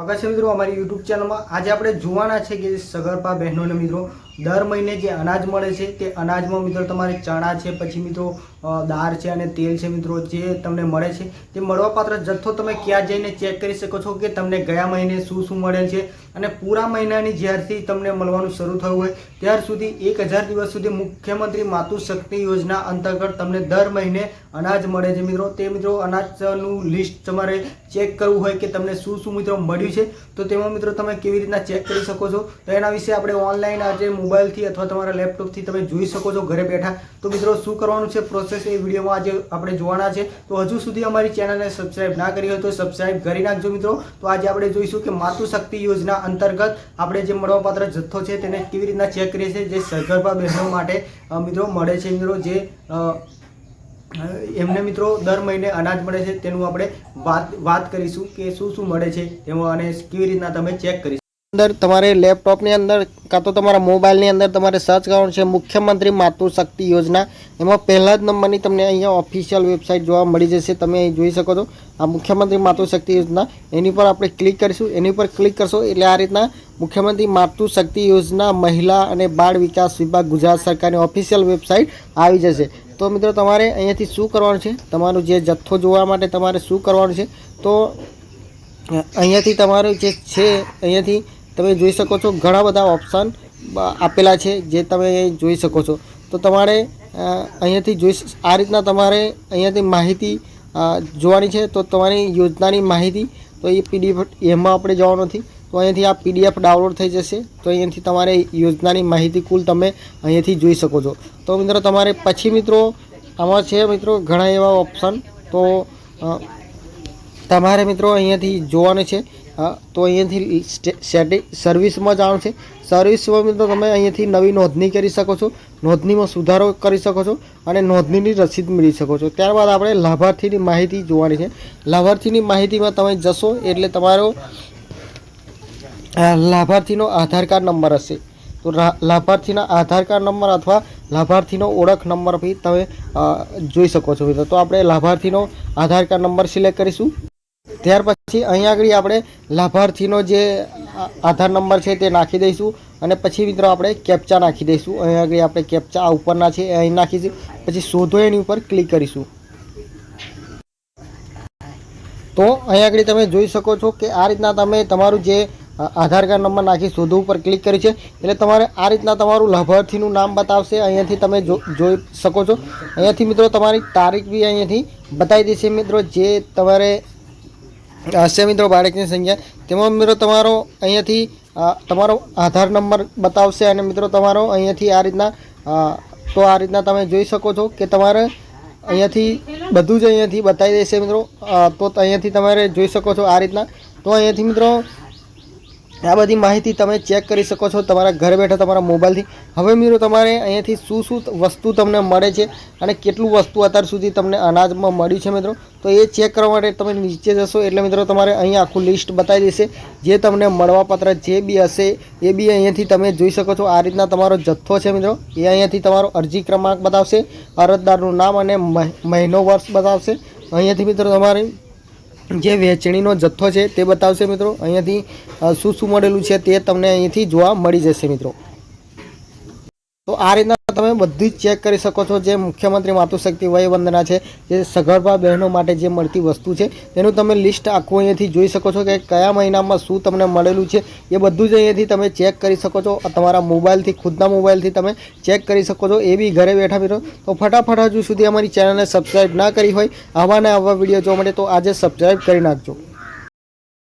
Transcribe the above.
સ્વાગત છે મિત્રો, અમારી યુટ્યુબ ચેનલમાં આજે આપણે જોવાના છે કે સગર્ભા બહેનોને મિત્રો, દર મહિને જે અનાજ મળે છે તે અનાજમાં મિત્રો તમારે ચણા છે, પછી મિત્રો દાળ છે અને તેલ છે મિત્રો જે તમને મળે છે તે મળવાપાત્ર જથ્થો તમે ક્યાં જઈને ચેક કરી શકો છો કે તમને ગયા મહિને શું શું મળે છે અને પૂરા મહિનાની જ્યારથી તમને મળવાનું શરૂ થયું હોય ત્યાર સુધી એક હજાર દિવસ સુધી મુખ્યમંત્રી માતુ શક્તિ યોજના અંતર્ગત તમને દર મહિને અનાજ મળે છે મિત્રો. તે મિત્રો અનાજનું લિસ્ટ તમારે ચેક કરવું હોય કે તમને શું શું મિત્રો મળ્યું છે, તો તેમાં મિત્રો તમે કેવી રીતના ચેક કરી શકો છો? તો એના વિશે આપણે ઓનલાઈન આજે મોબાઈલથી અથવા તમારા લેપટોપથી તમે જોઈ શકો છો ઘરે બેઠા. તો મિત્રો શું કરવાનું છે? પ્રોસેસ એ વિડીયોમાં આજે આપણે જોવાના છે. તો હજુ સુધી અમારી ચેનલને સબસ્ક્રાઈબ ના કરી હોય તો સબસ્ક્રાઈબ કરી નાખજો મિત્રો. તો આજે આપણે જોઈશું કે માતૃશક્તિ યોજના અંતર્ગત આપણે જે મળવાપાત્ર જથ્થો છે, તેને કેવી રીતના ચેક કરીએ છીએ, જે સગર્ભા બહેનો માટે મિત્રો મળે છે, મિત્રો, જે એમને મિત્રો દર મહિને અનાજ મળે છે, તેનું આપણે વાત વાત કરીશું કે શું શું મળે છે તેમાં અને કેવી રીતના તમે ચેક કરી અંદર તમારે લેપટોપની અંદર કાં તો તમારા મોબાઈલની અંદર તમારે સર્ચ કરવાનું છે, મુખ્યમંત્રી માતૃશક્તિ યોજના. એમાં પહેલા જ નંબરની તમને અહીંયા ઓફિશિયલ વેબસાઇટ જોવા મળી જશે, તમે અહીં જોઈ શકો છો. આ મુખ્યમંત્રી માતૃશક્તિ યોજના. એની પર આપણે ક્લિક કરીશું. એની પર ક્લિક કરશો એટલે આ રીતના મુખ્યમંત્રી માતૃશક્તિ યોજના, મહિલા અને બાળ વિકાસ વિભાગ ગુજરાત સરકારની ઓફિશિયલ વેબસાઇટ આવી જશે. તો મિત્રો તમારે અહીંયાથી શું કરવાનું છે? તમારું જે જથ્થો જોવા માટે તમારે શું કરવાનું છે? તો અહીંયાથી તમારું જે છે, અહીંયાથી તમે જોઈ શકો છો ઘણા બધા ઓપ્શન આપેલા છે જે તમે જોઈ શકો છો. તો તમારે અહીંયાથી જોઈ આ રીતના તમારે અહીંયાથી માહિતી જોવાની છે. તો તમારી યોજનાની માહિતી, તો એ પીડીએફ એમાં આપણે જવાનું નથી. તો અહીંયાથી આ પીડીએફ ડાઉનલોડ થઈ જશે. તો અહીંયાથી તમારે યોજનાની માહિતી કુલ તમે અહીંયાથી જોઈ શકો છો. તો મિત્રો તમારે પછી મિત્રો, આમાં છે મિત્રો ઘણા એવા ઓપ્શન તો તમારે મિત્રો અહીંયાથી જોવાનું છે. તો અહીંયાથી સ્ટે- સેટિંગ સર્વિસમાં જવાનું છે. સર્વિસમાં મિત્રો તમે અહીંયાથી નવી નોંધણી કરી શકો છો. નોંધણીમાં સુધારો કરી શકો છો અને નોંધણીની રસીદ મેળવી શકો છો. ત્યારબાદ આપણે લાભાર્થીની માહિતી જોવાની છે. લાભાર્થીની માહિતીમાં તમે જશો એટલે તમારો લાભાર્થીનો આધાર કાર્ડ નંબર હશે. તો લાભાર્થીના આધાર કાર્ડ નંબર અથવા લાભાર્થીનો ઓળખ નંબર બી તમે જોઈ શકો છો તો આપણે લાભાર્થીનો આધાર કાર્ડ નંબર સિલેક્ટ કરીશું. ત્યાર પછી અહીંયા આગળ આપણે લાભાર્થીનો જે આધાર નંબર છે તે નાખી દઈશું. અને પછી મિત્રો આપણે કેપ્ચા નાખી દઈશું. અહીંયા આગળ આપણે કેપ્ચા આ ઉપરના છે અહીં નાખીશું. પછી શોધો એની ઉપર ક્લિક કરીશું. તો અહીંયા આગળ તમે જોઈ શકો છો કે આ રીતના તમે તમારું જે આધાર કાર્ડ નંબર નાખી શોધો ઉપર ક્લિક કરી છે. એટલે તમારે આ રીતના તમારું લાભાર્થીનું નામ બતાવશે. અહીંયાથી તમે જોઈ શકો છો. અહીંયાથી મિત્રો તમારી તારીખ બી અહીંયાથી બતાવી દેશે મિત્રો, જે તમારે હશે મિત્રો બાળકની સંખ્યા. તેમાં મિત્રો તમારો અહીંયાથી તમારો આધાર નંબર બતાવશે અને મિત્રો તમારો અહીંયાથી આ રીતના તો આ રીતના તમે જોઈ શકો છો કે તમારે અહીંયાથી બધું જ અહીંયાથી બતાવી દેશે મિત્રો. તો અહીંયાથી તમારે જોઈ શકો છો આ રીતના. તો અહીંયાથી મિત્રો આ બધી માહિતી તમે ચેક કરી શકો છો તમારા ઘર બેઠા તમારા મોબાઈલથી. હવે મિત્રો તમારે અહીંયાથી શું શું વસ્તુ તમને મળે છે અને કેટલું વસ્તુ અત્યાર સુધી તમને અનાજમાં મળ્યું છે મિત્રો? તો એ ચેક કરવા માટે તમે નીચે જશો એટલે મિત્રો તમારે અહીં આખું લિસ્ટ બતાવી દેશે. જે તમને મળવાપાત્ર જે બી હશે એ બી અહીંયાથી તમે જોઈ શકો છો. આ રીતના તમારો જથ્થો છે મિત્રો. એ અહીંયાથી તમારો અરજી ક્રમાંક બતાવશે. અરજદારનું નામ અને મહ- મહિનો વર્ષ બતાવશે. અહીંયાથી મિત્રો તમારે જે વહેંચણીનો જથ્થો છે તે બતાવશે મિત્રો. અહીંયાથી શું શું મળેલું છે તે તમને અહીંથી જોવા મળી જશે મિત્રો. તો આ રીતના તમે બધી જ ચેક કરી શકો છો. જે મુખ્યમંત્રી માતૃશક્તિ વય વંદના છે, જે સગર્ભા બહેનો માટે જે મળતી વસ્તુ છે, તેનું તમે લિસ્ટ આખું અહીંયાથી જોઈ શકો છો કે કયા મહિનામાં શું તમને મળેલું છે. એ બધું જ અહીંયાથી તમે ચેક કરી શકો છો. તમારા મોબાઈલથી, ખુદના મોબાઈલથી તમે ચેક કરી શકો છો. એ બી ઘરે બેઠા મિત્રો તો ફટાફટ હજુ સુધી અમારી ચેનલને સબસ્ક્રાઈબ ના કરી હોય, આવા ને આવા વીડિયો જોવા માટે તો આજે સબસ્ક્રાઈબ કરી નાખજો.